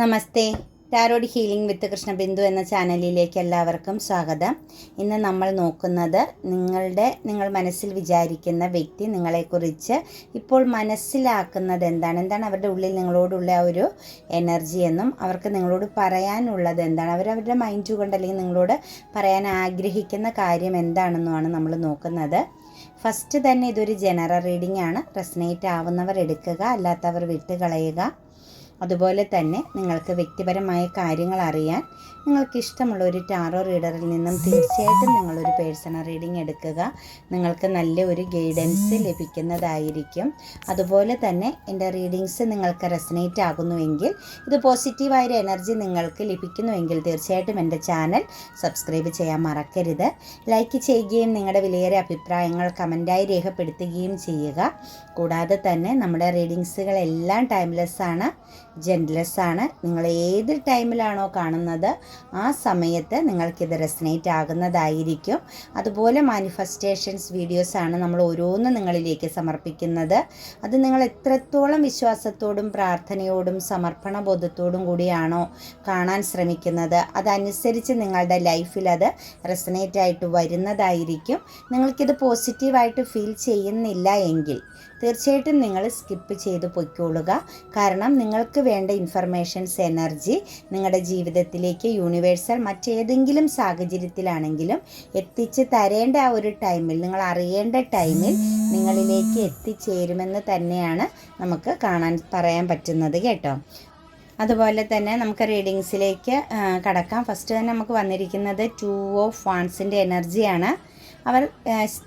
Namaste. Tarot healing with Krishnabindu എന്ന ചാനലിലേക്ക് എല്ലാവർക്കും സ്വാഗതം. ഇന്ന് നമ്മൾ നോക്കുന്നത് നിങ്ങളുടെ നിങ്ങൾ മനസ്സിൽ വിചാരിക്കുന്ന വ്യക്തി നിങ്ങളെക്കുറിച്ച് ഇപ്പോൾ മനസ്സിലാക്കുന്നത് എന്താണ്? എന്താണ് അവരുടെ ഉള്ളിൽ നിങ്ങളോടുള്ള ആ ഒരു എനർജി എന്നും അവർക്ക് നിങ്ങളോട് പറയാനുള്ളത് എന്താണ്? അവരവരുടെ മൈൻഡ് കൊണ്ട് അല്ലെങ്കിൽ നിങ്ങളോട് പറയാൻ ആഗ്രഹിക്കുന്ന കാര്യം എന്താണെന്നുമാണ് നമ്മൾ നോക്കുന്നത്. ഫസ്റ്റ് തന്നെ ഇതൊരു ജനറൽ റീഡിംഗ് ആണ്. റെസനേറ്റ് ആവുന്നവർ എടുക്കുക അല്ലാത്തവർ വിട്ടുകളയുക. അതുപോലെ തന്നെ നിങ്ങൾക്ക് വ്യക്തിപരമായ കാര്യങ്ങൾ അറിയാൻ നിങ്ങൾക്ക് ഇഷ്ടമുള്ള ഒരു ടാറോ റീഡറിൽ നിന്നും തീർച്ചയായിട്ടും നിങ്ങളൊരു പേഴ്സണൽ റീഡിംഗ് എടുക്കുക. നിങ്ങൾക്ക് നല്ല ഒരു ഗൈഡൻസ് ലഭിക്കുന്നതായിരിക്കും. അതുപോലെ തന്നെ എന്റെ റീഡിങ്സ് നിങ്ങൾക്ക് റെസനേറ്റ് ആകുന്നുവെങ്കിൽ ഇത് പോസിറ്റീവായൊരു എനർജി നിങ്ങൾക്ക് ലഭിക്കുന്നുവെങ്കിൽ തീർച്ചയായിട്ടും എന്റെ ചാനൽ സബ്സ്ക്രൈബ് ചെയ്യാൻ മറക്കരുത്. ലൈക്ക് ചെയ്യുകയും നിങ്ങളുടെ വിലയേറിയ അഭിപ്രായങ്ങൾ കമന്റായി രേഖപ്പെടുത്തുകയും ചെയ്യുക. കൂടാതെ തന്നെ നമ്മുടെ റീഡിങ്സുകളെല്ലാം ടൈംലെസ് ആണ് ജെൻലെസ് ആണ് നിങ്ങൾ ഏത് ടൈമിലാണോ കാണുന്നത് ആ സമയത്ത് നിങ്ങൾക്കിത് റെസനേറ്റ് ആകുന്നതായിരിക്കും. അതുപോലെ മാനിഫെസ്റ്റേഷൻസ് വീഡിയോസാണ് നമ്മൾ ഓരോന്നും നിങ്ങളിലേക്ക് സമർപ്പിക്കുന്നത്. അത് നിങ്ങൾ എത്രത്തോളം വിശ്വാസത്തോടും പ്രാർത്ഥനയോടും സമർപ്പണ ബോധത്തോടും കൂടിയാണോ കാണാൻ ശ്രമിക്കുന്നത്. അതനുസരിച്ച് നിങ്ങളുടെ ലൈഫിൽ അത് റെസനേറ്റ് ആയിട്ട് വരുന്നതായിരിക്കും. നിങ്ങൾക്കിത് പോസിറ്റീവായിട്ട് ഫീൽ ചെയ്യുന്നില്ല എങ്കിൽ തീർച്ചയായിട്ടും നിങ്ങൾ സ്കിപ്പ് ചെയ്ത് പൊയ്ക്കോളുക കാരണം നിങ്ങൾക്ക് വേണ്ട ഇൻഫർമേഷൻസ് എനർജി നിങ്ങളുടെ ജീവിതത്തിലേക്ക് യൂണിവേഴ്സൽ മറ്റേതെങ്കിലും സാഹചര്യത്തിലാണെങ്കിലും എത്തിച്ച് തരേണ്ട ആ ഒരു ടൈമിൽ നിങ്ങൾ അറിയേണ്ട ടൈമിൽ നിങ്ങളിലേക്ക് എത്തിച്ചേരുമെന്ന് തന്നെയാണ് നമുക്ക് കാണാൻ പറയാൻ പറ്റുന്നത് കേട്ടോ. അതുപോലെ തന്നെ നമുക്ക് റീഡിങ്സിലേക്ക് കടക്കാം. ഫസ്റ്റ് തന്നെ നമുക്ക് വന്നിരിക്കുന്നത് ടു ഓഫ് വാൺസിന്റെ എനർജിയാണ് അവർ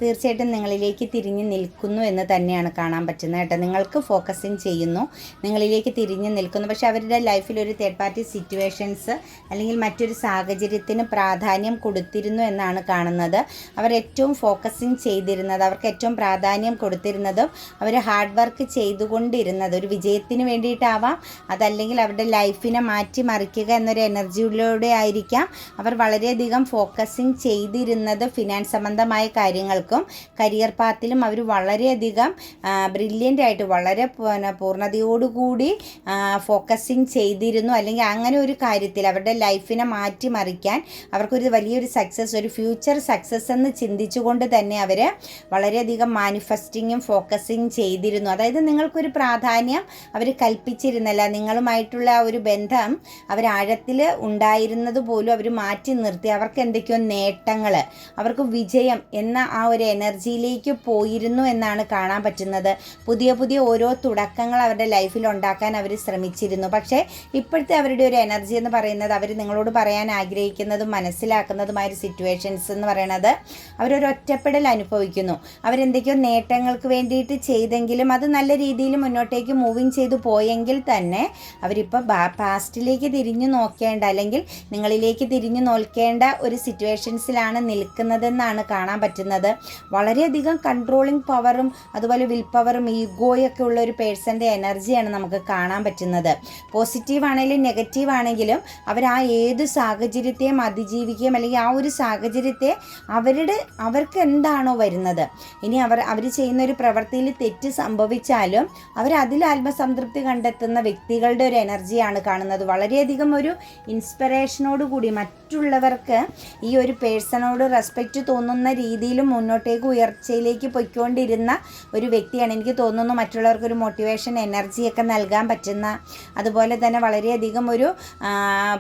തീർച്ചയായിട്ടും നിങ്ങളിലേക്ക് തിരിഞ്ഞു നിൽക്കുന്നു എന്ന് തന്നെയാണ് കാണാൻ പറ്റുന്നത് കേട്ടോ. നിങ്ങൾക്ക് ഫോക്കസിങ് ചെയ്യുന്നു നിങ്ങളിലേക്ക് തിരിഞ്ഞു നിൽക്കുന്നു. പക്ഷേ അവരുടെ ലൈഫിൽ ഒരു തേർഡ് പാർട്ടി സിറ്റുവേഷൻസ് അല്ലെങ്കിൽ മറ്റൊരു സാഹചര്യത്തിന് പ്രാധാന്യം കൊടുത്തിരുന്നു എന്നാണ് കാണുന്നത്. അവർ ഏറ്റവും ഫോക്കസിങ് ചെയ്തിരുന്നത് അവർക്ക് ഏറ്റവും പ്രാധാന്യം കൊടുത്തിരുന്നതും അവർ ഹാർഡ് വർക്ക് ചെയ്തുകൊണ്ടിരുന്നത് ഒരു വിജയത്തിന് വേണ്ടിയിട്ടാവാം. അതല്ലെങ്കിൽ അവരുടെ ലൈഫിനെ മാറ്റിമറിക്കുക എന്നൊരു എനർജിയിലൂടെ ആയിരിക്കാം. അവർ വളരെയധികം ഫോക്കസിങ് ചെയ്തിരുന്നത് ഫിനാൻസ് സംബന്ധം സംബന്ധമായ കാര്യങ്ങൾക്കും കരിയർ പാത്തിലും അവർ വളരെയധികം ബ്രില്യന്റ് ആയിട്ട് വളരെ പിന്നെ പൂർണതയോടുകൂടി ഫോക്കസിങ് ചെയ്തിരുന്നു. അല്ലെങ്കിൽ അങ്ങനെ ഒരു കാര്യത്തിൽ അവരുടെ ലൈഫിനെ മാറ്റിമറിക്കാൻ അവർക്കൊരു വലിയൊരു സക്സസ് ഒരു ഫ്യൂച്ചർ സക്സസ് എന്ന് ചിന്തിച്ചുകൊണ്ട് തന്നെ അവർ വളരെയധികം മാനിഫെസ്റ്റിങ്ങും ഫോക്കസിങ് ചെയ്തിരുന്നു. അതായത് നിങ്ങൾക്കൊരു പ്രാധാന്യം അവർ കൽപ്പിച്ചിരുന്നല്ല. നിങ്ങളുമായിട്ടുള്ള ഒരു ബന്ധം അവർ ആഴത്തിൽ ഉണ്ടായിരുന്നത് പോലും അവർ മാറ്റി നിർത്തി. അവർക്ക് എന്തൊക്കെയോ നേട്ടങ്ങൾ അവർക്ക് വിജയം എന്ന ആ ഒരു എനർജിയിലേക്ക് പോയിരുന്നു എന്നാണ് കാണാൻ പറ്റുന്നത്. പുതിയ പുതിയ ഓരോ തുടക്കങ്ങൾ അവരുടെ ലൈഫിൽ ഉണ്ടാക്കാൻ അവർ ശ്രമിച്ചിരുന്നു. പക്ഷേ ഇപ്പോഴത്തെ അവരുടെ ഒരു എനർജി എന്ന് പറയുന്നത് അവർ നിങ്ങളോട് പറയാൻ ആഗ്രഹിക്കുന്നതും മനസ്സിലാക്കുന്നതുമായ ഒരു സിറ്റുവേഷൻസ് എന്ന് പറയുന്നത് അവരൊരു ഒറ്റപ്പെടൽ അനുഭവിക്കുന്നു. അവരെന്തൊക്കെയോ നേട്ടങ്ങൾക്ക് വേണ്ടിയിട്ട് ചെയ്തെങ്കിലും അത് നല്ല രീതിയിൽ മുന്നോട്ടേക്ക് മൂവിങ് ചെയ്തു പോയെങ്കിൽ തന്നെ അവരിപ്പോൾ പാസ്റ്റിലേക്ക് തിരിഞ്ഞു നോക്കേണ്ട അല്ലെങ്കിൽ നിങ്ങളിലേക്ക് തിരിഞ്ഞു നോക്കേണ്ട ഒരു സിറ്റുവേഷൻസിലാണ് നിൽക്കുന്നതെന്നാണ് കാണാൻ പറ്റുന്നത്. വളരെയധികം കൺട്രോളിങ് പവറും അതുപോലെ വിൽ പവറും ഈഗോയൊക്കെ ഉള്ള ഒരു പേഴ്സന്റെ എനർജിയാണ് നമുക്ക് കാണാൻ പറ്റുന്നത്. പോസിറ്റീവ് ആണെങ്കിലും നെഗറ്റീവ് ആണെങ്കിലും അവർ ആ ഏത് സാഹചര്യത്തെയും അതിജീവിക്കുകയും അല്ലെങ്കിൽ ആ ഒരു സാഹചര്യത്തെ അവരുടെ അവർക്ക് എന്താണോ വരുന്നത്. ഇനി അവർ അവർ ചെയ്യുന്ന ഒരു പ്രവൃത്തിയിൽ തെറ്റ് സംഭവിച്ചാലും അവർ അതിൽ ആത്മസംതൃപ്തി കണ്ടെത്തുന്ന വ്യക്തികളുടെ ഒരു എനർജിയാണ് കാണുന്നത്. വളരെയധികം ഒരു ഇൻസ്പിറേഷനോട് കൂടി മറ്റുള്ളവർക്ക് ഈ ഒരു പേഴ്സണോട് റെസ്പെക്റ്റ് തോന്നുന്ന രീതിയിൽ മുന്നോട്ടേക്ക് ഉയർച്ചയിലേക്ക് പൊയ്ക്കൊണ്ടിരുന്ന ഒരു വ്യക്തിയാണ്. എനിക്ക് തോന്നുന്നു മറ്റുള്ളവർക്ക് ഒരു മോട്ടിവേഷൻ എനർജിയൊക്കെ നൽകാൻ പറ്റുന്ന അതുപോലെ തന്നെ വളരെയധികം ഒരു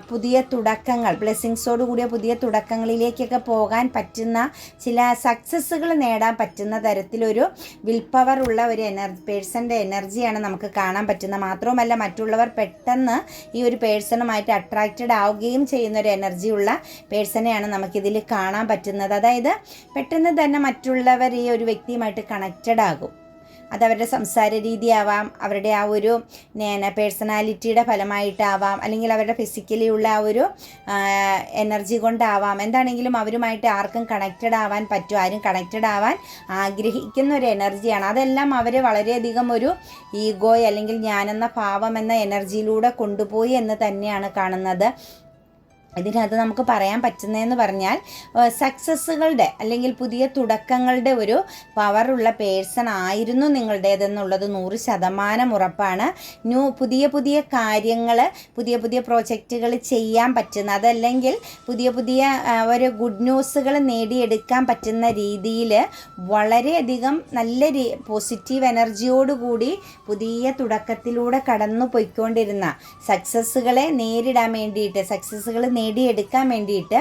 പുതിയ തുടക്കങ്ങൾ ബ്ലെസ്സിങ്സോട് കൂടിയ പുതിയ തുടക്കങ്ങളിലേക്കൊക്കെ പോകാൻ പറ്റുന്ന ചില സക്സസ്സുകൾ നേടാൻ പറ്റുന്ന തരത്തിലൊരു വിൽ പവർ ഉള്ള ഒരു എനർജി പേഴ്സന്റെ എനർജിയാണ് നമുക്ക് കാണാൻ പറ്റുന്നത്. മാത്രവുമല്ല മറ്റുള്ളവർ പെട്ടെന്ന് ഈ ഒരു പേഴ്സണുമായിട്ട് അട്രാക്റ്റഡ് ആവുകയും ചെയ്യുന്ന ഒരു എനർജി ഉള്ള പേഴ്സണെയാണ് നമുക്കിതിൽ കാണാൻ പറ്റുന്നത്. അതായത് പെട്ടെന്ന് തന്നെ മറ്റുള്ളവർ ഈ ഒരു വ്യക്തിയുമായിട്ട് കണക്റ്റഡ് ആകും. അത് അവരുടെ സംസാര രീതിയാവാം അവരുടെ ആ ഒരു നേന പേഴ്സണാലിറ്റിയുടെ ഫലമായിട്ടാവാം അല്ലെങ്കിൽ അവരുടെ ഫിസിക്കലി ഉള്ള ആ ഒരു എനർജി കൊണ്ടാവാം. എന്താണെങ്കിലും അവരുമായിട്ട് ആർക്കും കണക്റ്റഡ് ആവാൻ പറ്റും. ആരും കണക്റ്റഡ് ആവാൻ ആഗ്രഹിക്കുന്ന ഒരു എനർജിയാണ് അതെല്ലാം അവർ വളരെയധികം ഒരു ഈഗോ അല്ലെങ്കിൽ ഞാനെന്ന ഭാവം എന്ന എനർജിയിലൂടെ കൊണ്ടുപോയി എന്ന് തന്നെയാണ് കാണുന്നത്. ഇതിനകത്ത് നമുക്ക് പറയാൻ പറ്റുന്നതെന്ന് പറഞ്ഞാൽ സക്സസ്സുകളുടെ അല്ലെങ്കിൽ പുതിയ തുടക്കങ്ങളുടെ ഒരു പവറുള്ള പേഴ്സൺ ആയിരുന്നു നിങ്ങളുടേതെന്നുള്ളത് നൂറ് ശതമാനം ഉറപ്പാണ്. ന്യൂ പുതിയ പുതിയ കാര്യങ്ങൾ പുതിയ പുതിയ പ്രോജക്റ്റുകൾ ചെയ്യാൻ പറ്റുന്ന അതല്ലെങ്കിൽ പുതിയ പുതിയ ഒരു ഗുഡ് ന്യൂസുകൾ നേടിയെടുക്കാൻ പറ്റുന്ന രീതിയിൽ വളരെയധികം നല്ല രീ പോസിറ്റീവ് എനർജിയോടുകൂടി പുതിയ തുടക്കത്തിലൂടെ കടന്നു പോയിക്കൊണ്ടിരുന്ന സക്സസ്സുകളെ നേരിടാൻ വേണ്ടിയിട്ട് സക്സസ്സുകൾ നേടിയെടുക്കാൻ വേണ്ടിയിട്ട്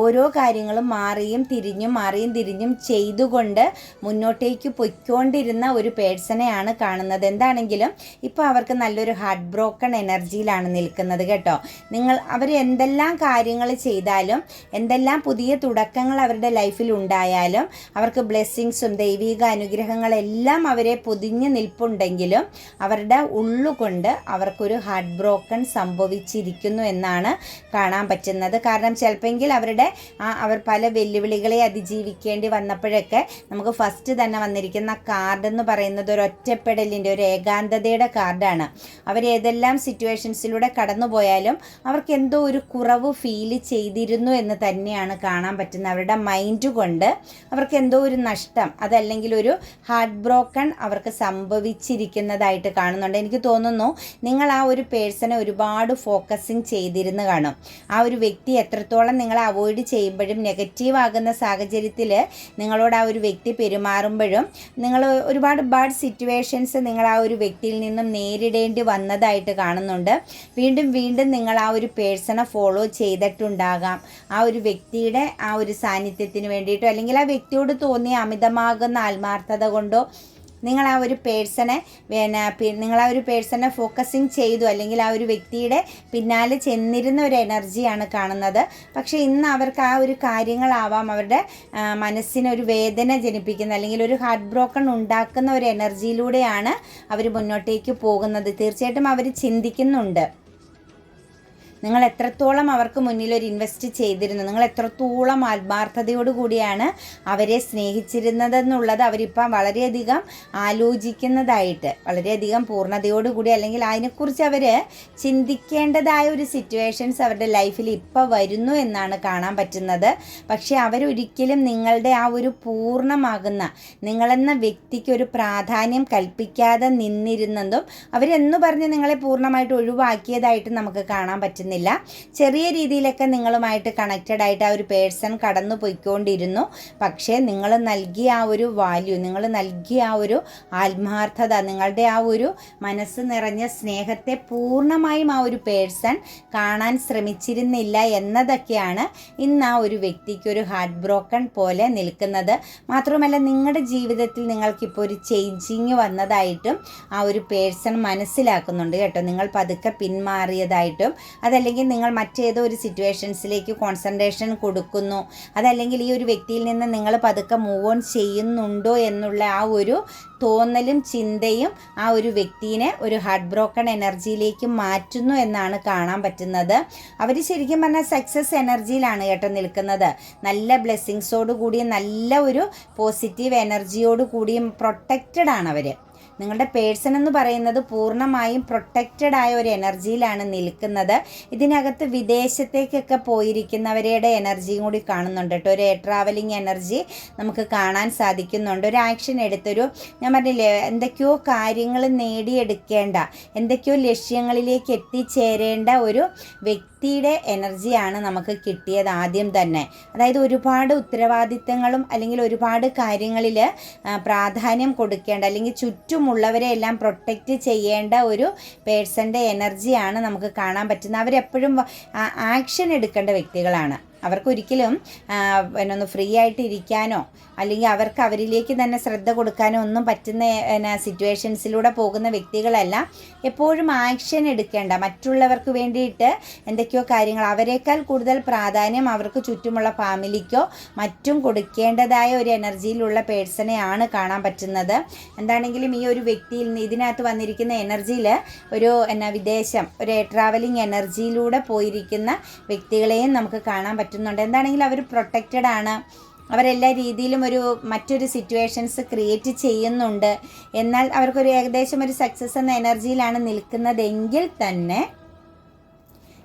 ഓരോ കാര്യങ്ങളും മാറിയും തിരിഞ്ഞും മാറിയും തിരിഞ്ഞും ചെയ്തുകൊണ്ട് മുന്നോട്ടേക്ക് പൊയ്ക്കൊണ്ടിരുന്ന ഒരു പേഴ്സണെയാണ് കാണുന്നത്. എന്താണെങ്കിലും ഇപ്പോൾ അവർക്ക് നല്ലൊരു ഹാർട്ട് ബ്രോക്കൺ എനർജിയിലാണ് നിൽക്കുന്നത് കേട്ടോ. നിങ്ങൾ അവർ എന്തെല്ലാം കാര്യങ്ങൾ ചെയ്താലും എന്തെല്ലാം പുതിയ തുടക്കങ്ങൾ അവരുടെ ലൈഫിൽ ഉണ്ടായാലും അവർക്ക് ബ്ലെസ്സിങ്സും ദൈവിക അനുഗ്രഹങ്ങളെല്ലാം അവരെ പൊതിഞ്ഞ് നിൽപ്പുണ്ടെങ്കിലും അവരുടെ ഉള്ളുകൊണ്ട് അവർക്കൊരു ഹാർട്ട് ബ്രോക്കൺ സംഭവിച്ചിരിക്കുന്നു എന്നാണ് കാണാൻ പറ്റുന്നത്. കാരണം ചിലപ്പോൾ അവരുടെ അവർ പല വെല്ലുവിളികളെ അതിജീവിക്കേണ്ടി വന്നപ്പോഴൊക്കെ നമുക്ക് ഫസ്റ്റ് തന്നെ വന്നിരിക്കുന്ന കാർഡ് എന്ന് പറയുന്നത് ഒരു ഒറ്റപ്പെടലിന്റെ ഒരു ഏകാന്തതയുടെ കാർഡാണ് അവർ ഏതെല്ലാം സിറ്റുവേഷൻസിലൂടെ കടന്നു പോയാലും അവർക്ക് എന്തോ ഒരു കുറവ് ഫീൽ ചെയ്തിരുന്നു എന്ന് തന്നെയാണ് കാണാൻ പറ്റുന്നത്. അവരുടെ മൈൻഡ് കൊണ്ട് അവർക്ക് എന്തോ ഒരു നഷ്ടം അതല്ലെങ്കിൽ ഒരു ഹാർട്ട് ബ്രോക്കൺ അവർക്ക് സംഭവിച്ചിരിക്കുന്നതായിട്ട് കാണുന്നുണ്ട്. എനിക്ക് തോന്നുന്നു നിങ്ങൾ ആ ഒരു പേഴ്സണെ ഒരുപാട് ഫോക്കസിങ് ചെയ്തിരുന്നു കാണും. ആ ഒരു വ്യക്തി എത്രത്തോളം നിങ്ങൾ അവോയ്ഡ് ചെയ്യുമ്പോഴും നെഗറ്റീവ് ആകുന്ന സാഹചര്യത്തിൽ നിങ്ങളോട് ആ ഒരു വ്യക്തി പെരുമാറുമ്പോഴും നിങ്ങൾ ഒരുപാട് ബാഡ് സിറ്റുവേഷൻസ് നിങ്ങൾ ആ ഒരു വ്യക്തിയിൽ നിന്നും നേരിടേണ്ടി വന്നതായിട്ട് കാണുന്നുണ്ട്. വീണ്ടും വീണ്ടും നിങ്ങൾ ആ ഒരു പേഴ്സണെ ഫോളോ ചെയ്തിട്ടുണ്ടാകാം. ആ ഒരു വ്യക്തിയുടെ ആ ഒരു സാന്നിധ്യത്തിന് വേണ്ടിയിട്ടോ അല്ലെങ്കിൽ ആ വ്യക്തിയോട് തോന്നിയ അമിതമാകുന്ന ആത്മാർത്ഥത കൊണ്ടോ നിങ്ങൾ ആ ഒരു പേഴ്സണെ പിന്നെ നിങ്ങൾ ആ ഒരു പേഴ്സണെ ഫോക്കസിങ് ചെയ്തു അല്ലെങ്കിൽ ആ ഒരു വ്യക്തിയുടെ പിന്നാലെ ചെന്നിരുന്ന ഒരു എനർജിയാണ് കാണുന്നത്. പക്ഷേ ഇന്ന് അവർക്ക് ആ ഒരു കാര്യങ്ങളാവാം അവരുടെ മനസ്സിന് മനസ്സിനൊരു വേദന ജനിപ്പിക്കുന്ന അല്ലെങ്കിൽ ഒരു ഹാർട്ട് ബ്രോക്കൺ ഉണ്ടാക്കുന്ന ഒരു എനർജിയിലൂടെയാണ് അവർ മുന്നോട്ടേക്ക് പോകുന്നത്. തീർച്ചയായിട്ടും അവർ ചിന്തിക്കുന്നുണ്ട്. നിങ്ങൾ എത്രത്തോളം അവർക്ക് മുന്നിൽ ഒരു ഇൻവെസ്റ്റ് ചെയ്തിരുന്നു നിങ്ങൾ എത്രത്തോളം ആത്മാർത്ഥതയോടുകൂടിയാണ് അവരെ സ്നേഹിച്ചിരുന്നതെന്നുള്ളത് അവരിപ്പം വളരെയധികം ആലോചിക്കുന്നതായിട്ട് വളരെയധികം പൂർണതയോടുകൂടി അല്ലെങ്കിൽ അതിനെക്കുറിച്ച് അവർ ചിന്തിക്കേണ്ടതായ ഒരു സിറ്റുവേഷൻസ് അവരുടെ ലൈഫിൽ ഇപ്പോൾ വരുന്നു എന്നാണ് കാണാൻ പറ്റുന്നത്. പക്ഷേ അവരൊരിക്കലും നിങ്ങളുടെ ആ ഒരു പൂർണമാകുന്ന നിങ്ങളെന്ന വ്യക്തിക്ക് ഒരു പ്രാധാന്യം കൽപ്പിക്കാതെ നിന്നിരുന്നതും അവരെന്നു പറഞ്ഞ് നിങ്ങളെ പൂർണമായിട്ട് ഒഴിവാക്കിയതായിട്ട് നമുക്ക് കാണാൻ പറ്റുന്നില്ല ചെറിയ രീതിയിലൊക്കെ നിങ്ങളുമായിട്ട് കണക്റ്റഡ് ആയിട്ട് ആ ഒരു പേഴ്സൺ കടന്നു പോയിക്കൊണ്ടിരുന്നു. പക്ഷേ നിങ്ങൾ നൽകിയ ആ ഒരു വാല്യൂ നിങ്ങൾ നൽകിയ ആ ഒരു ആത്മാർത്ഥത നിങ്ങളുടെ ആ ഒരു മനസ്സ് നിറഞ്ഞ സ്നേഹത്തെ പൂർണമായും ആ ഒരു പേഴ്സൺ കാണാൻ ശ്രമിച്ചിരുന്നില്ല എന്നതൊക്കെയാണ് ഇന്ന് ആ ഒരു വ്യക്തിക്ക് ഒരു ഹാർട്ട് ബ്രോക്കൺ പോലെ നിൽക്കുന്നത്. മാത്രമല്ല നിങ്ങളുടെ ജീവിതത്തിൽ നിങ്ങൾക്കിപ്പോൾ ഒരു ചേഞ്ചിങ് വന്നതായിട്ടും ആ ഒരു പേഴ്സൺ മനസ്സിലാക്കുന്നുണ്ട് കേട്ടോ. നിങ്ങൾ പതുക്കെ പിന്മാറിയതായിട്ടും അതല്ലെങ്കിൽ നിങ്ങൾ മറ്റേതോ ഒരു സിറ്റുവേഷൻസിലേക്ക് കോൺസെൻട്രേഷൻ കൊടുക്കുന്നു. അതല്ലെങ്കിൽ ഈ ഒരു വ്യക്തിയിൽ നിന്ന് നിങ്ങൾ പതുക്കെ മൂവ് ഓൺ ചെയ്യുന്നുണ്ടോ എന്നുള്ള ആ ഒരു തോന്നലും ചിന്തയും ആ ഒരു വ്യക്തിനെ ഒരു ഹാർട്ട് ബ്രോക്കൺ എനർജിയിലേക്ക് മാറ്റുന്നു എന്നാണ് കാണാൻ പറ്റുന്നത്. അവർ ശരിക്കും പറഞ്ഞാൽ സക്സസ് എനർജിയിലാണ് കേട്ടോ നിൽക്കുന്നത്. നല്ല ബ്ലെസ്സിങ്സോട് കൂടിയും നല്ല ഒരു പോസിറ്റീവ് എനർജിയോട് കൂടിയും പ്രൊട്ടക്റ്റഡ് ആണ് അവർ നിങ്ങളുടെ പേഴ്സൺ എന്ന് പറയുന്നത് പൂർണമായും പ്രൊട്ടക്റ്റഡ് ആയ ഒരു എനർജിയിലാണ് നിൽക്കുന്നത്. ഇതിനകത്ത് വിദേശത്തേക്കൊക്കെ പോയിരിക്കുന്നവരുടെ എനർജിയും കൂടി കാണുന്നുണ്ട് കേട്ടോ. ഒരു ട്രാവലിംഗ് എനർജി നമുക്ക് കാണാൻ സാധിക്കുന്നുണ്ട്. ഒരു ആക്ഷൻ എടുത്തൊരു ഞാൻ പറഞ്ഞില്ലേ എന്തൊക്കെയോ കാര്യങ്ങൾ നേടിയെടുക്കേണ്ട എന്തൊക്കെയോ ലക്ഷ്യങ്ങളിലേക്ക് എത്തിച്ചേരേണ്ട ഒരു വ്യക്തിയുടെ എനർജിയാണ് നമുക്ക് കിട്ടിയത് ആദ്യം തന്നെ. അതായത് ഒരുപാട് ഉത്തരവാദിത്തങ്ങളും അല്ലെങ്കിൽ ഒരുപാട് കാര്യങ്ങളിൽ പ്രാധാന്യം കൊടുക്കേണ്ട അല്ലെങ്കിൽ ചുറ്റുമുള്ളവരെ എല്ലാം പ്രൊട്ടക്റ്റ് ചെയ്യേണ്ട ഒരു പേഴ്സന്റെ എനർജിയാണ് നമുക്ക് കാണാൻ പറ്റുന്നത്. അവരെപ്പോഴും ആക്ഷൻ എടുക്കേണ്ട വ്യക്തികളാണ്. അവർക്കൊരിക്കലും പിന്നെ ഒന്ന് ഫ്രീ ആയിട്ട് ഇരിക്കാനോ അല്ലെങ്കിൽ അവർക്ക് അവരിലേക്ക് തന്നെ ശ്രദ്ധ കൊടുക്കാനോ ഒന്നും പറ്റുന്ന പിന്നെ സിറ്റുവേഷൻസിലൂടെ പോകുന്ന വ്യക്തികളല്ല. എപ്പോഴും ആക്ഷൻ എടുക്കേണ്ട. മറ്റുള്ളവർക്ക് വേണ്ടിയിട്ട് എന്തൊക്കെയോ കാര്യങ്ങൾ. അവരെക്കാൾ കൂടുതൽ പ്രാധാന്യം അവർക്ക് ചുറ്റുമുള്ള ഫാമിലിക്കോ മറ്റും കൊടുക്കേണ്ടതായ ഒരു എനർജിയിലുള്ള പേഴ്സണെയാണ് കാണാൻ പറ്റുന്നത്. എന്താണെങ്കിലും ഈ ഒരു വ്യക്തിയിൽ നിന്ന് ഇതിനകത്ത് വന്നിരിക്കുന്ന എനർജിയിൽ ഒരു എന്നാ വിദേശം ഒരു ട്രാവലിംഗ് എനർജിയിലൂടെ പോയിരിക്കുന്ന വ്യക്തികളെയും നമുക്ക് കാണാൻ പറ്റുന്നുണ്ട് എന്താണെങ്കിലും അവർ പ്രൊട്ടക്റ്റഡ് ആണ്. അവരെല്ലാ രീതിയിലും ഒരു മറ്റൊരു സിറ്റുവേഷൻസ് ക്രിയേറ്റ് ചെയ്യുന്നുണ്ട്. എന്നാൽ അവർക്കൊരു ഏകദേശം ഒരു സക്സസ് എന്ന എനർജിയിലാണ് നിൽക്കുന്നതെങ്കിൽ തന്നെ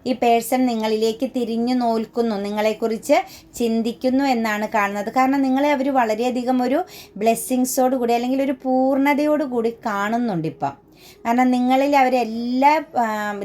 ഈ പേഴ്സൺ നിങ്ങളിലേക്ക് തിരിഞ്ഞു നോൽക്കുന്നു. നിങ്ങളെക്കുറിച്ച് ചിന്തിക്കുന്നു എന്നാണ് കാണുന്നത്. കാരണം നിങ്ങളെ അവർ വളരെയധികം ഒരു ബ്ലെസ്സിങ്സോട് കൂടി അല്ലെങ്കിൽ ഒരു പൂർണതയോട് കൂടി കാണുന്നുണ്ട് ഇപ്പം. കാരണം നിങ്ങളിൽ അവരെല്ലാ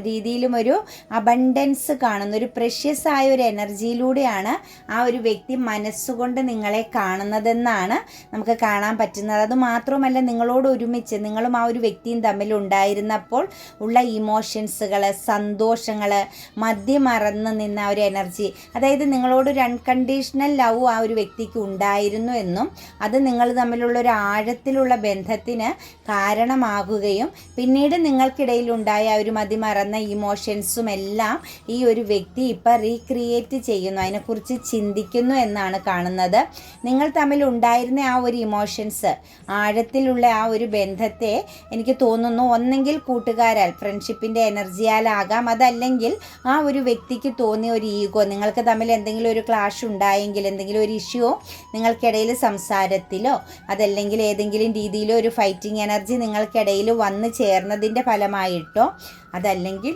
രീതിയിലും ഒരു അബണ്ടൻസ് കാണുന്ന ഒരു പ്രഷ്യസ് ആയ ഒരു എനർജിയിലൂടെയാണ് ആ ഒരു വ്യക്തി മനസ്സുകൊണ്ട് നിങ്ങളെ കാണുന്നതെന്നാണ് നമുക്ക് കാണാൻ പറ്റുന്നത്. അത് മാത്രമല്ല നിങ്ങളോട് ഒരുമിച്ച് നിങ്ങളും ആ ഒരു വ്യക്തിയും തമ്മിൽ ഉണ്ടായിരുന്നപ്പോൾ ഉള്ള ഇമോഷൻസുകൾ സന്തോഷങ്ങൾ മദ്യമറന്ന് നിന്ന ഒരു എനർജി അതായത് നിങ്ങളോട് ഒരു അൺകണ്ടീഷണൽ ലവ് ആ ഒരു വ്യക്തിക്ക് ഉണ്ടായിരുന്നു എന്നും അത് നിങ്ങൾ തമ്മിലുള്ള ഒരു ആഴത്തിലുള്ള ബന്ധത്തിന് കാരണമാകുകയും പിന്നീട് നിങ്ങൾക്കിടയിൽ ഉണ്ടായ ഒരു മതിമറന്ന ഇമോഷൻസും എല്ലാം ഈ ഒരു വ്യക്തി ഇപ്പം റീക്രിയേറ്റ് ചെയ്യുന്നു. അതിനെക്കുറിച്ച് ചിന്തിക്കുന്നു എന്നാണ് കാണുന്നത്. നിങ്ങൾ തമ്മിൽ ഉണ്ടായിരുന്ന ആ ഒരു ഇമോഷൻസ് ആഴത്തിലുള്ള ആ ഒരു ബന്ധത്തെ എനിക്ക് തോന്നുന്നു ഒന്നെങ്കിൽ കൂട്ടുകാരാൽ ഫ്രണ്ട്ഷിപ്പിന്റെ എനർജിയാലാകാം അതല്ലെങ്കിൽ ആ ഒരു വ്യക്തിക്ക് തോന്നിയ ഒരു ഈഗോ നിങ്ങൾക്ക് തമ്മിൽ എന്തെങ്കിലും ഒരു ക്ലാഷ് ഉണ്ടായെങ്കിൽ എന്തെങ്കിലും ഒരു ഇഷ്യൂ നിങ്ങൾക്കിടയിൽ സംസാരത്തിലോ അതല്ലെങ്കിൽ ഏതെങ്കിലും രീതിയിലോ ഒരു ഫൈറ്റിംഗ് എനർജി നിങ്ങൾക്കിടയിൽ വന്നു ചേർന്നതിന്റെ ഫലമായിട്ടോ അതല്ലെങ്കിൽ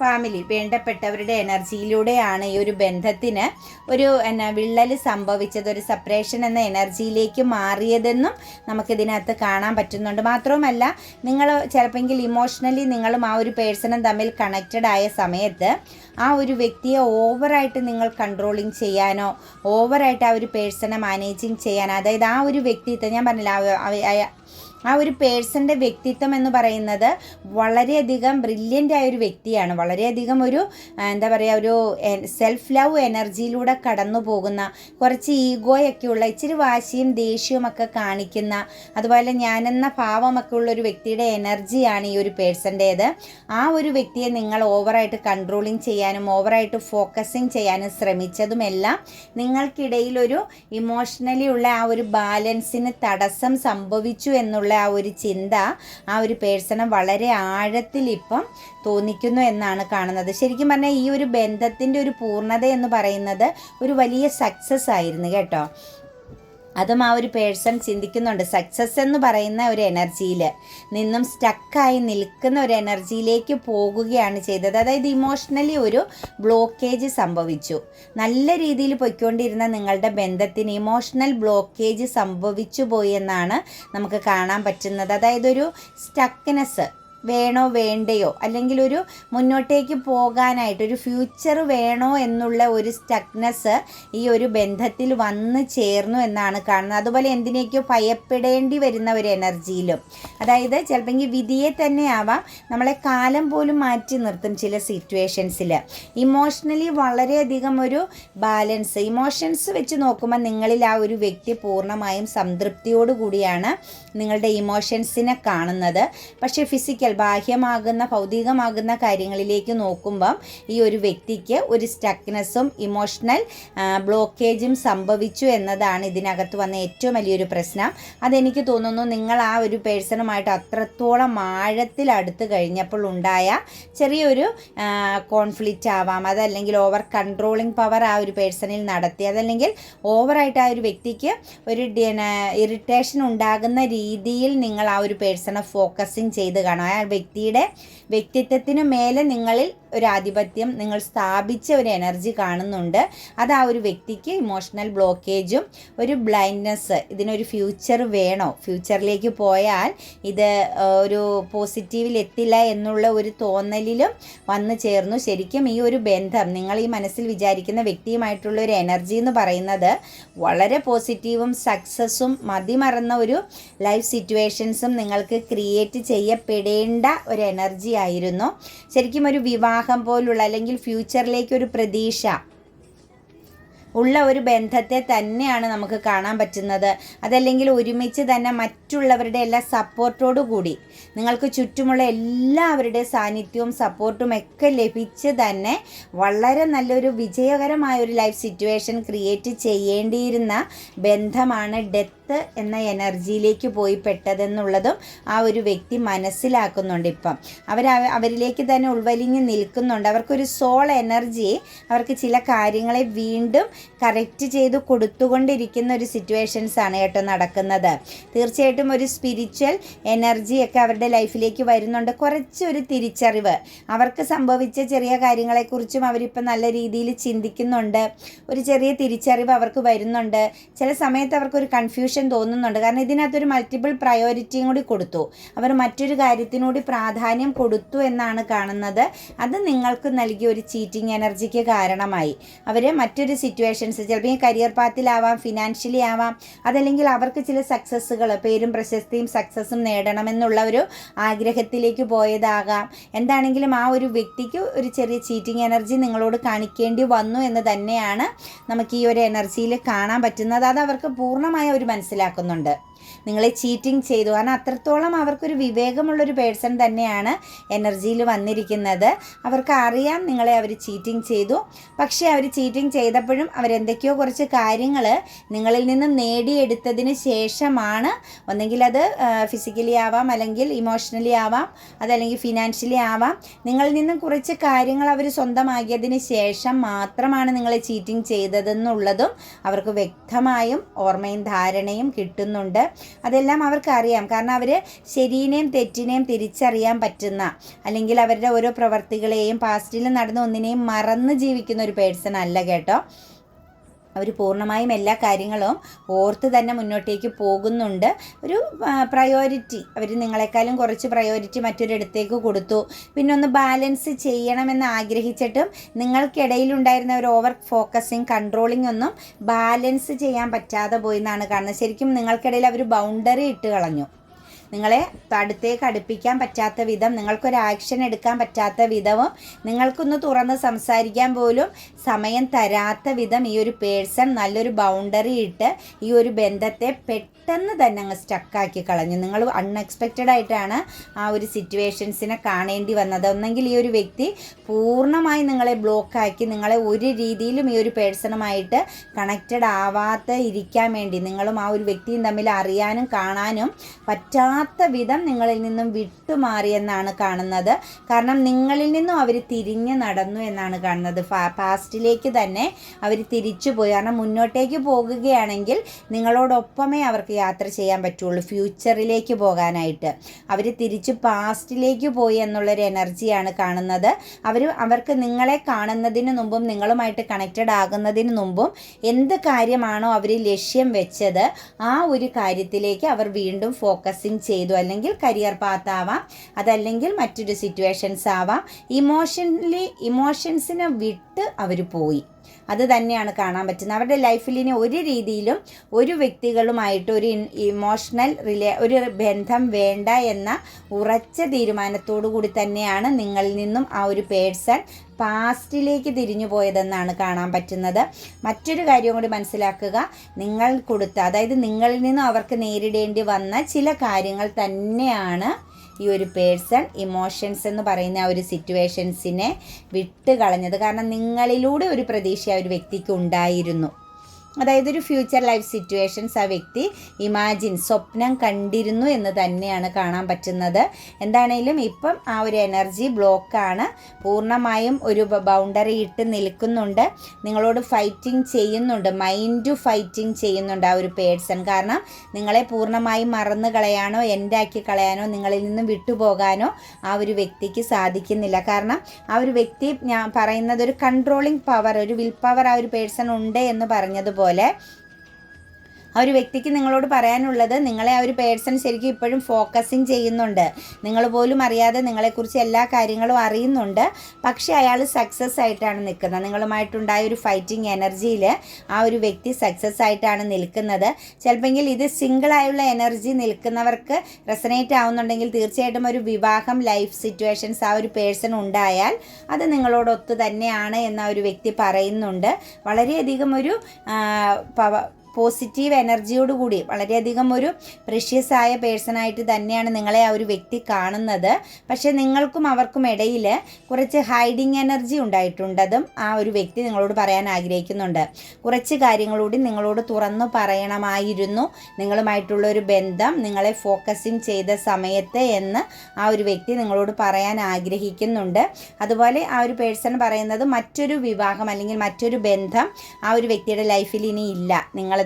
ഫാമിലി വേണ്ടപ്പെട്ടവരുടെ എനർജിയിലൂടെയാണ് ഈ ഒരു ബന്ധത്തിന് ഒരു എന്നാ വിള്ളൽ സംഭവിച്ചത് ഒരു സെപ്പറേഷൻ എന്ന എനർജിയിലേക്ക് മാറിയതെന്നും നമുക്കിതിനകത്ത് കാണാൻ പറ്റുന്നുണ്ട്. മാത്രവുമല്ല നിങ്ങൾ ചിലപ്പോൾ ഇമോഷണലി നിങ്ങളും ആ ഒരു പേഴ്സണും തമ്മിൽ കണക്റ്റഡ് ആയ സമയത്ത് ആ ഒരു വ്യക്തിയെ ഓവറായിട്ട് നിങ്ങൾ കൺട്രോളിങ് ചെയ്യാനോ ഓവറായിട്ട് ആ ഒരു പേഴ്സണെ മാനേജിങ് ചെയ്യാനോ അതായത് ആ ഒരു വ്യക്തിത്വം ഞാൻ പറഞ്ഞില്ല ആ- ഒരു പേഴ്സന്റെ വ്യക്തിത്വം എന്ന് പറയുന്നത് വളരെയധികം ബ്രില്യന്റ് ആയ ഒരു വ്യക്തിയാണ്. വളരെയധികം ഒരു എന്താ പറയുക ഒരു സെൽഫ് ലവ് എനർജിയിലൂടെ കടന്നു പോകുന്ന കുറച്ച് ഈഗോയൊക്കെ ഉള്ള ഇച്ചിരി വാശിയും ദേഷ്യവും ഒക്കെ കാണിക്കുന്ന അതുപോലെ ഞാനെന്ന ഭാവമൊക്കെ ഉള്ള ഒരു വ്യക്തിയുടെ എനർജിയാണ് ഈ ഒരു പേഴ്സന്റേത് ആ ഒരു വ്യക്തിയെ നിങ്ങൾ ഓവറായിട്ട് കൺട്രോളിങ് ചെയ്യാനും ഓവറായിട്ട് ഫോക്കസിങ് ചെയ്യാനും ശ്രമിച്ചതുമെല്ലാം നിങ്ങൾക്കിടയിൽ ഒരു ഇമോഷണലി ഉള്ള ആ ഒരു ബാലൻസിന് തടസ്സം സംഭവിച്ചു എന്നുള്ള ആ ഒരു ചിന്ത ആ ഒരു പേഴ്സണെ വളരെ ആഴത്തിൽ ഇപ്പം തോന്നിക്കുന്നു എന്നാണ് കാണുന്നത്. ശരിക്കും പറഞ്ഞാൽ ഈ ഒരു ബന്ധത്തിന്റെ ഒരു പൂർണത എന്ന് പറയുന്നത് ഒരു വലിയ സക്സസ് ആയിരുന്നു കേട്ടോ. അതും ആ ഒരു പേഴ്സൺ ചിന്തിക്കുന്നുണ്ട്. സക്സസ് എന്ന് പറയുന്ന ഒരു എനർജിയിൽ നിന്നും സ്റ്റക്കായി നിൽക്കുന്ന ഒരു എനർജിയിലേക്ക് പോകുകയാണ് ചെയ്തത്. അതായത് ഇമോഷണലി ഒരു ബ്ലോക്കേജ് സംഭവിച്ചു. നല്ല രീതിയിൽ പൊയ്ക്കൊണ്ടിരുന്ന നിങ്ങളുടെ ബന്ധത്തിന് ഇമോഷണൽ ബ്ലോക്കേജ് സംഭവിച്ചു പോയി എന്നാണ് നമുക്ക് കാണാൻ പറ്റുന്നത്. അതായത് ഒരു സ്റ്റക്നെസ് വേണോ വേണ്ടയോ? അല്ലെങ്കിൽ ഒരു മുന്നോട്ടേക്ക് പോകാനായിട്ട് ഒരു ഫ്യൂച്ചർ വേണോ എന്നുള്ള ഒരു സ്റ്റക്നെസ് ഈ ഒരു ബന്ധത്തിൽ വന്ന് ചേർന്നു എന്നാണ് കാണുന്നത്. അതുപോലെ എന്തിനേക്കോ ഭയപ്പെടേണ്ടി വരുന്ന ഒരു എനർജിയിലും. അതായത് ചിലപ്പോൾ വിധിയെ തന്നെ ആവാം നമ്മളെ കാലം പോലും മാറ്റി നിർത്തും ചില സിറ്റുവേഷൻസിൽ ഇമോഷണലി വളരെയധികം ഒരു ബാലൻസ് ഇമോഷൻസ് വെച്ച് നോക്കുമ്പോൾ നിങ്ങളിൽ ആ ഒരു വ്യക്തി പൂർണമായും സംതൃപ്തിയോടുകൂടിയാണ് നിങ്ങളുടെ ഇമോഷൻസിനെ കാണുന്നത്. പക്ഷേ ഫിസിക്കൽ ബാഹ്യമാകുന്ന ഭൗതികമാകുന്ന കാര്യങ്ങളിലേക്ക് നോക്കുമ്പം ഈ ഒരു വ്യക്തിക്ക് ഒരു സ്റ്റക്നെസ്സും ഇമോഷണൽ ബ്ലോക്കേജും സംഭവിച്ചു എന്നതാണ് ഇതിനകത്ത് വന്ന ഏറ്റവും വലിയൊരു പ്രശ്നം. അതെനിക്ക് തോന്നുന്നു നിങ്ങൾ ആ ഒരു പേഴ്സണുമായിട്ട് അത്രത്തോളം ആഴത്തിൽ അടുത്ത് കഴിഞ്ഞപ്പോൾ ഉണ്ടായ ചെറിയൊരു കോൺഫ്ലിക്റ്റ് ആവാം. അതല്ലെങ്കിൽ ഓവർ കൺട്രോളിങ് പവർ ആ ഒരു പേഴ്സണിൽ നടത്തി. അതല്ലെങ്കിൽ ഓവറായിട്ട് ആ ഒരു വ്യക്തിക്ക് ഒരു ഇറിറ്റേഷൻ ഉണ്ടാകുന്ന രീതിയിൽ നിങ്ങൾ ആ ഒരു പേഴ്സണെ ഫോക്കസിങ് ചെയ്ത് കാണാം. വ്യക്തിയുടെ വ്യക്തിത്വത്തിനു മേലെ നിങ്ങളിൽ ഒരു ആധിപത്യം നിങ്ങൾ സ്ഥാപിച്ച ഒരു എനർജി കാണുന്നുണ്ട്. അത് ആ ഒരു വ്യക്തിക്ക് ഇമോഷണൽ ബ്ലോക്കേജും ഒരു ബ്ലൈൻഡ്നെസ് ഇതിനൊരു ഫ്യൂച്ചർ വേണോ? ഫ്യൂച്ചറിലേക്ക് പോയാൽ ഇത് ഒരു പോസിറ്റീവിൽ എത്തില്ല എന്നുള്ള ഒരു തോന്നലിലും വന്നു ചേർന്നു. ശരിക്കും ഈ ഒരു ബന്ധം നിങ്ങൾ ഈ മനസ്സിൽ വിചാരിക്കുന്ന വ്യക്തിയുമായിട്ടുള്ള ഒരു എനർജി എന്ന് പറയുന്നത് വളരെ പോസിറ്റീവും സക്സസ്സും മതിമറന്ന ഒരു ലൈഫ് സിറ്റുവേഷൻസും നിങ്ങൾക്ക് ക്രിയേറ്റ് ചെയ്യപ്പെടേണ്ട ഒരു എനർജി ആയിരുന്നു. ശരിക്കും ഒരു വിവാഹം പോലുള്ള അല്ലെങ്കിൽ ഫ്യൂച്ചറിലേക്ക് ഒരു പ്രതീക്ഷ. ഉള്ള ഒരു ബന്ധത്തെ തന്നെയാണ് നമുക്ക് കാണാൻ പറ്റുന്നത്. അതല്ലെങ്കിൽ ഒരുമിച്ച് തന്നെ മറ്റുള്ളവരുടെ എല്ലാ സപ്പോർട്ടോടു കൂടി നിങ്ങൾക്ക് ചുറ്റുമുള്ള എല്ലാവരുടെ സാന്നിധ്യവും സപ്പോർട്ടും ഒക്കെ ലഭിച്ച് തന്നെ വളരെ നല്ലൊരു വിജയകരമായ ഒരു ലൈഫ് സിറ്റുവേഷൻ ക്രിയേറ്റ് ചെയ്യേണ്ടിയിരുന്ന ബന്ധമാണ് ഡെത്ത് എന്ന എനർജിയിലേക്ക് പോയി പെട്ടതെന്നുള്ളതും ആ ഒരു വ്യക്തി മനസ്സിലാക്കുന്നുണ്ട് ഇപ്പം. അവർ അവരിലേക്ക് തന്നെ ഉൾവലിഞ്ഞ് നിൽക്കുന്നുണ്ട്. അവർക്കൊരു സോൾ എനർജി അവർക്ക് ചില കാര്യങ്ങളെ വീണ്ടും കറക്റ്റ് ചെയ്ത് കൊടുത്തുകൊണ്ടിരിക്കുന്ന ഒരു സിറ്റുവേഷൻസ് ആണ് കേട്ടോ നടക്കുന്നത്. തീർച്ചയായിട്ടും ഒരു സ്പിരിച്വൽ എനർജിയൊക്കെ അവരുടെ ലൈഫിലേക്ക് വരുന്നുണ്ട്. കുറച്ചൊരു തിരിച്ചറിവ്. അവർക്ക് സംഭവിച്ച ചെറിയ കാര്യങ്ങളെക്കുറിച്ചും അവരിപ്പോൾ നല്ല രീതിയിൽ ചിന്തിക്കുന്നുണ്ട്. ഒരു ചെറിയ തിരിച്ചറിവ് അവർക്ക് വരുന്നുണ്ട്. ചില സമയത്ത് അവർക്കൊരു കൺഫ്യൂഷൻ തോന്നുന്നുണ്ട്. കാരണം ഇതിനകത്തൊരു മൾട്ടിപ്പിൾ പ്രയോറിറ്റിയും കൂടി കൊടുത്തു. അവർ മറ്റൊരു കാര്യത്തിനോട് പ്രാധാന്യം കൊടുത്തു എന്നാണ് കാണുന്നത്. അത് നിങ്ങൾക്ക് നൽകിയ ഒരു ചീറ്റിംഗ് എനർജിക്ക് കാരണമായി. അവർ മറ്റൊരു സിറ്റുവേഷൻസ് ചിലപ്പോൾ ഈ കരിയർ പാത്തിലാവാം ഫിനാൻഷ്യലി ആവാം അതല്ലെങ്കിൽ അവർക്ക് ചില സക്സസ്സുകൾ പേരും പ്രശസ്തിയും സക്സസ്സും നേടണമെന്നുള്ള ഒരു ആഗ്രഹത്തിലേക്ക് പോയതാകാം. എന്താണെങ്കിലും ആ ഒരു വ്യക്തിക്ക് ഒരു ചെറിയ ചീറ്റിംഗ് എനർജി നിങ്ങളോട് കാണിക്കേണ്ടി വന്നു എന്ന് തന്നെയാണ് നമുക്ക് ഈ ഒരു എനർജിയിൽ കാണാൻ പറ്റുന്നത്. അത് അവർക്ക് പൂർണമായി ഒരു മനസ്സിലാക്കുന്നുണ്ട്. നിങ്ങളെ ചീറ്റിംഗ് ചെയ്തു. കാരണം അത്രത്തോളം അവർക്കൊരു വിവേകമുള്ളൊരു പേഴ്സൺ തന്നെയാണ് എനർജിയിൽ വന്നിരിക്കുന്നത്. അവർക്ക് അറിയാം നിങ്ങളെ അവർ ചീറ്റിംഗ് ചെയ്തു. പക്ഷേ അവർ ചീറ്റിംഗ് ചെയ്തപ്പോഴും അവരെന്തൊക്കെയോ കുറച്ച് കാര്യങ്ങൾ നിങ്ങളിൽ നിന്ന് നേടിയെടുത്തതിന് ശേഷമാണ്. ഒന്നെങ്കിൽ അത് ഫിസിക്കലി ആവാം അല്ലെങ്കിൽ ഇമോഷണലി ആവാം അതല്ലെങ്കിൽ ഫിനാൻഷ്യലി ആവാം. നിങ്ങളിൽ നിന്നും കുറച്ച് കാര്യങ്ങൾ അവർ സ്വന്തമാക്കിയതിന് ശേഷം മാത്രമാണ് നിങ്ങളെ ചീറ്റിംഗ് ചെയ്തതെന്നുള്ളതും അവർക്ക് വ്യക്തമായും ഓർമ്മയും ധാരണയും കിട്ടുന്നുണ്ട്. അതെല്ലാം അവർക്കറിയാം. കാരണം അവർ ശരിയെയും തെറ്റിനെയും തിരിച്ചറിയാൻ പറ്റുന്ന അല്ലെങ്കിൽ അവരുടെ ഓരോ പ്രവർത്തികളെയും പാസ്റ്റിൽ നടന്ന ഒന്നിനെയും മറന്ന് ജീവിക്കുന്ന ഒരു പേഴ്സൺ അല്ല കേട്ടോ. അവർ പൂർണമായും എല്ലാ കാര്യങ്ങളും ഓർത്ത് തന്നെ മുന്നോട്ടേക്ക് പോകുന്നുണ്ട്. ഒരു പ്രയോറിറ്റി അവർ നിങ്ങളെക്കാളും കുറച്ച് പ്രയോറിറ്റി മറ്റൊരിടത്തേക്ക് കൊടുത്തു. പിന്നെ ഒന്ന് ബാലൻസ് ചെയ്യണമെന്ന് ആഗ്രഹിച്ചിട്ടും നിങ്ങൾക്കിടയിലുണ്ടായിരുന്ന ഒരു ഓവർ ഫോക്കസിങ് കൺട്രോളിങ് ഒന്നും ബാലൻസ് ചെയ്യാൻ പറ്റാതെ പോയി എന്നാണ് കാണുന്നത്. ശരിക്കും നിങ്ങൾക്കിടയിൽ അവർ ബൗണ്ടറി ഇട്ട് കളഞ്ഞു. നിങ്ങളെ അടുത്തേക്ക് അടുപ്പിക്കാൻ പറ്റാത്ത വിധം നിങ്ങൾക്കൊരു ആക്ഷൻ എടുക്കാൻ പറ്റാത്ത വിധവും നിങ്ങൾക്കൊന്ന് തുറന്ന് സംസാരിക്കാൻ പോലും സമയം തരാത്ത വിധം ഈ ഒരു പേഴ്സൺ നല്ലൊരു ബൗണ്ടറി ഇട്ട് ഈ ഒരു ബന്ധത്തെ പെട്ടെന്ന് തന്നെ അങ്ങ് സ്റ്റക്കാക്കി കളഞ്ഞു. നിങ്ങൾ അൺഎക്സ്പെക്റ്റഡ് ആയിട്ടാണ് ആ ഒരു സിറ്റുവേഷൻസിനെ കാണേണ്ടി വന്നത്. ഒന്നെങ്കിൽ ഈ ഒരു വ്യക്തി പൂർണമായി നിങ്ങളെ ബ്ലോക്കാക്കി നിങ്ങളെ ഒരു രീതിയിലും ഈ ഒരു പേഴ്സണുമായിട്ട് കണക്റ്റഡ് ആവാത്ത ഇരിക്കാൻ വേണ്ടി നിങ്ങളും ആ ഒരു വ്യക്തിയും തമ്മിൽ അറിയാനും കാണാനും പറ്റാ പറ്റാത്ത വിധം നിങ്ങളിൽ നിന്നും വിട്ടുമാറിയെന്നാണ് കാണുന്നത്. കാരണം നിങ്ങളിൽ നിന്നും അവർ തിരിഞ്ഞ് നടന്നു എന്നാണ് കാണുന്നത്. പാസ്റ്റിലേക്ക് തന്നെ അവർ തിരിച്ചു പോയി. കാരണം മുന്നോട്ടേക്ക് പോകുകയാണെങ്കിൽ നിങ്ങളോടൊപ്പമേ അവർക്ക് യാത്ര ചെയ്യാൻ പറ്റുള്ളൂ. ഫ്യൂച്ചറിലേക്ക് പോകാനായിട്ട്. അവർ തിരിച്ച് പാസ്റ്റിലേക്ക് പോയി എന്നുള്ളൊരു എനർജിയാണ് കാണുന്നത്. അവർ അവർക്ക് നിങ്ങളെ കാണുന്നതിന് മുമ്പും നിങ്ങളുമായിട്ട് കണക്റ്റഡ് ആകുന്നതിന് മുമ്പും എന്ത് കാര്യമാണോ അവർ ലക്ഷ്യം വെച്ചത് ആ ഒരു കാര്യത്തിലേക്ക് അവർ വീണ്ടും ഫോക്കസിങ് ചെയ്തു. അല്ലെങ്കിൽ കരിയർ പാത്ത് ആവാം. അതല്ലെങ്കിൽ മറ്റൊരു സിറ്റുവേഷൻസ് ആവാം. ഇമോഷൻലി ഇമോഷൻസിനെ വിട്ട് അവർ പോയി. അത് തന്നെയാണ് കാണാൻ പറ്റുന്നത്. അവരുടെ ലൈഫിൽ ഇനി ഒരു രീതിയിലും ഒരു വ്യക്തികളുമായിട്ട് ഒരു ഇമോഷണൽ റിലേ ഒരു ബന്ധം വേണ്ട എന്ന ഉറച്ച തീരുമാനത്തോടു കൂടി തന്നെയാണ് നിങ്ങളിൽ നിന്നും ആ ഒരു പേഴ്സൺ പാസ്റ്റിലേക്ക് തിരിഞ്ഞു പോയതെന്നാണ് കാണാൻ പറ്റുന്നത്. മറ്റൊരു കാര്യം കൂടി മനസ്സിലാക്കുക. നിങ്ങൾ കൊടുത്ത അതായത് നിങ്ങളിൽ നിന്നും അവർക്ക് നേരിടേണ്ടി വന്ന ചില കാര്യങ്ങൾ തന്നെയാണ് ഈ ഒരു പേഴ്സൺ ഇമോഷൻസ് എന്ന് പറയുന്ന ആ ഒരു സിറ്റുവേഷൻസിനെ വിട്ട് കളഞ്ഞത് കാരണം നിങ്ങളിലൂടെ ഒരു പ്രതീക്ഷ ആ ഒരു വ്യക്തിക്ക് ഉണ്ടായിരുന്നു. അതായത് ഒരു ഫ്യൂച്ചർ ലൈഫ് സിറ്റുവേഷൻസ് ആ വ്യക്തി ഇമാജിൻ സ്വപ്നം കണ്ടിരുന്നു എന്ന് തന്നെയാണ് കാണാൻ പറ്റുന്നത്. എന്താണേലും ഇപ്പം ആ ഒരു എനർജി ബ്ലോക്കാണ് പൂർണമായും ഒരു ബൗണ്ടറി ഇട്ട് നിൽക്കുന്നുണ്ട്. നിങ്ങളോട് ഫൈറ്റിംഗ് ചെയ്യുന്നുണ്ട്. മൈൻഡ് ഫൈറ്റിംഗ് ചെയ്യുന്നുണ്ട് ആ ഒരു പേഴ്സൺ കാരണം നിങ്ങളെ പൂർണമായും മറന്നു കളയാനോ എൻഡാക്കി കളയാനോ നിങ്ങളിൽ നിന്നും വിട്ടുപോകാനോ ആ ഒരു വ്യക്തിക്ക് സാധിക്കുന്നില്ല. കാരണം ആ ഒരു വ്യക്തി ഞാൻ പറയുന്നത് ഒരു കൺട്രോളിങ് പവർ ഒരു വിൽ പവർ ആ ഒരു പേഴ്സൺ ഉണ്ട് എന്ന് പറഞ്ഞതുപോലെ പോലെ ആ ഒരു വ്യക്തിക്ക് നിങ്ങളോട് പറയാനുള്ളത് നിങ്ങളെ ആ ഒരു പേഴ്സൺ ശരിക്കും ഇപ്പോഴും ഫോക്കസിങ് ചെയ്യുന്നുണ്ട്. നിങ്ങൾ പോലും അറിയാതെ നിങ്ങളെക്കുറിച്ച് എല്ലാ കാര്യങ്ങളും അറിയുന്നുണ്ട്. പക്ഷേ അയാൾ സക്സസ് ആയിട്ടാണ് നിൽക്കുന്നത്. നിങ്ങളുമായിട്ടുണ്ടായ ഒരു ഫൈറ്റിംഗ് എനർജിയിൽ ആ ഒരു വ്യക്തി സക്സസ് ആയിട്ടാണ് നിൽക്കുന്നത്. ചിലപ്പോൾ ഇത് സിംഗിളായുള്ള എനർജി നിൽക്കുന്നവർക്ക് റെസനേറ്റ് ആവുന്നുണ്ടെങ്കിൽ തീർച്ചയായിട്ടും ഒരു വിവാഹം ലൈഫ് സിറ്റുവേഷൻസ് ആ ഒരു പേഴ്സൺ ഉണ്ടായാൽ അത് നിങ്ങളോടൊത്ത് തന്നെയാണ് എന്ന ഒരു വ്യക്തി പറയുന്നുണ്ട്. വളരെയധികം ഒരു പോസിറ്റീവ് എനർജിയോടുകൂടി വളരെയധികം ഒരു പ്രഷ്യസ് ആയ പേഴ്സണായിട്ട് തന്നെയാണ് നിങ്ങളെ ആ ഒരു വ്യക്തി കാണുന്നത്. പക്ഷേ നിങ്ങൾക്കും അവർക്കും ഇടയിൽ കുറച്ച് ഹൈഡിങ് എനർജി ഉണ്ടായിട്ടുണ്ടതും ആ ഒരു വ്യക്തി നിങ്ങളോട് പറയാൻ ആഗ്രഹിക്കുന്നുണ്ട്. കുറച്ച് കാര്യങ്ങളൂടി നിങ്ങളോട് തുറന്നു പറയണമായിരുന്നു. നിങ്ങളുമായിട്ടുള്ള ഒരു ബന്ധം നിങ്ങളെ ഫോക്കസിങ് ചെയ്ത സമയത്ത് എന്ന് ആ ഒരു വ്യക്തി നിങ്ങളോട് പറയാൻ ആഗ്രഹിക്കുന്നുണ്ട്. അതുപോലെ ആ ഒരു പേഴ്സൺ പറയുന്നത് മറ്റൊരു വിവാഹം അല്ലെങ്കിൽ മറ്റൊരു ബന്ധം ആ ഒരു വ്യക്തിയുടെ ലൈഫിൽ ഇനി ഇല്ല.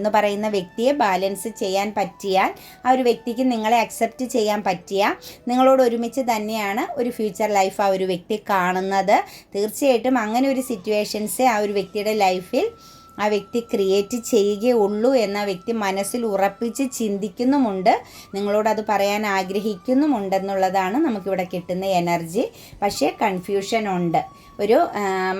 നിങ്ങളെന്ന് പറയുന്ന വ്യക്തിയെ ബാലൻസ് ചെയ്യാൻ പറ്റിയാൽ ആ ഒരു വ്യക്തിക്ക് നിങ്ങളെ അക്സെപ്റ്റ് ചെയ്യാൻ പറ്റിയ. നിങ്ങളോട് ഒരുമിച്ച് തന്നെയാണ് ഒരു ഫ്യൂച്ചർ ലൈഫ് ആ ഒരു വ്യക്തി കാണുന്നത്. തീർച്ചയായിട്ടും അങ്ങനെ ഒരു സിറ്റുവേഷൻസ് ആ ഒരു വ്യക്തിയുടെ ലൈഫിൽ ആ വ്യക്തി ക്രിയേറ്റ് ചെയ്യുകയുള്ളൂ എന്ന വ്യക്തി മനസ്സിൽ ഉറപ്പിച്ച് ചിന്തിക്കുന്നുമുണ്ട്. നിങ്ങളോടത് പറയാൻ ആഗ്രഹിക്കുന്നുമുണ്ടെന്നുള്ളതാണ് നമുക്കിവിടെ കിട്ടുന്ന എനർജി പക്ഷേ കൺഫ്യൂഷൻ ഉണ്ട്. ഒരു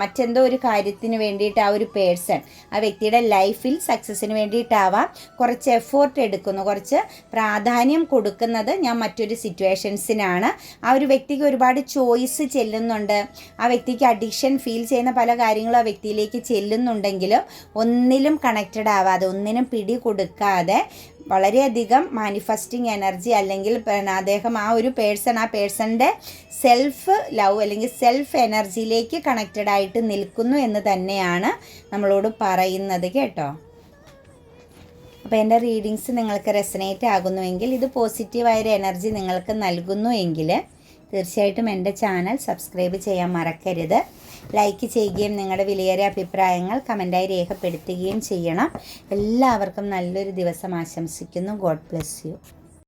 മറ്റെന്തോ ഒരു കാര്യത്തിന് വേണ്ടിയിട്ട് ആ ഒരു പേഴ്സൺ ആ വ്യക്തിയുടെ ലൈഫിൽ സക്സസ്സിന് വേണ്ടിയിട്ടാവാം കുറച്ച് എഫേർട്ട് എടുക്കുന്നു. കുറച്ച് പ്രാധാന്യം കൊടുക്കുന്നത് ഞാൻ മറ്റൊരു സിറ്റുവേഷൻസിനാണ്. ആ ഒരു വ്യക്തിക്ക് ഒരുപാട് ചോയ്സ് ചെല്ലുന്നുണ്ട്. ആ വ്യക്തിക്ക് അഡിക്ഷൻ ഫീൽ ചെയ്യുന്ന പല കാര്യങ്ങളും ആ വ്യക്തിയിലേക്ക് ചെല്ലുന്നുണ്ടെങ്കിലും ഒന്നിലും കണക്റ്റഡ് ആവാതെ ഒന്നിനും പിടി കൊടുക്കാതെ വളരെയധികം മാനിഫെസ്റ്റിംഗ് എനർജി അല്ലെങ്കിൽ അദ്ദേഹം ആ ഒരു പേഴ്സൺ ആ പേഴ്സണിന്റെ സെൽഫ് ലവ് അല്ലെങ്കിൽ സെൽഫ് എനർജിയിലേക്ക് കണക്റ്റഡ് ആയിട്ട് നിൽക്കുന്നു എന്ന് തന്നെയാണ് നമ്മളോട് പറയുന്നത് കേട്ടോ. അപ്പോൾ എന്റെ റീഡിങ്സ് നിങ്ങൾക്ക് റെസനേറ്റ് ആകുന്നുവെങ്കിൽ ഇത് പോസിറ്റീവായൊരു എനർജി നിങ്ങൾക്ക് നൽകുന്നു എങ്കിൽ തീർച്ചയായിട്ടും എന്റെ ചാനൽ സബ്സ്ക്രൈബ് ചെയ്യാൻ മറക്കരുത്. ലൈക്ക് ചെയ്യുകയും നിങ്ങളുടെ വിലയേറിയ അഭിപ്രായങ്ങൾ കമന്റായി രേഖപ്പെടുത്തുകയും ചെയ്യണം. എല്ലാവർക്കും നല്ലൊരു ദിവസം ആശംസിക്കുന്നു. God bless you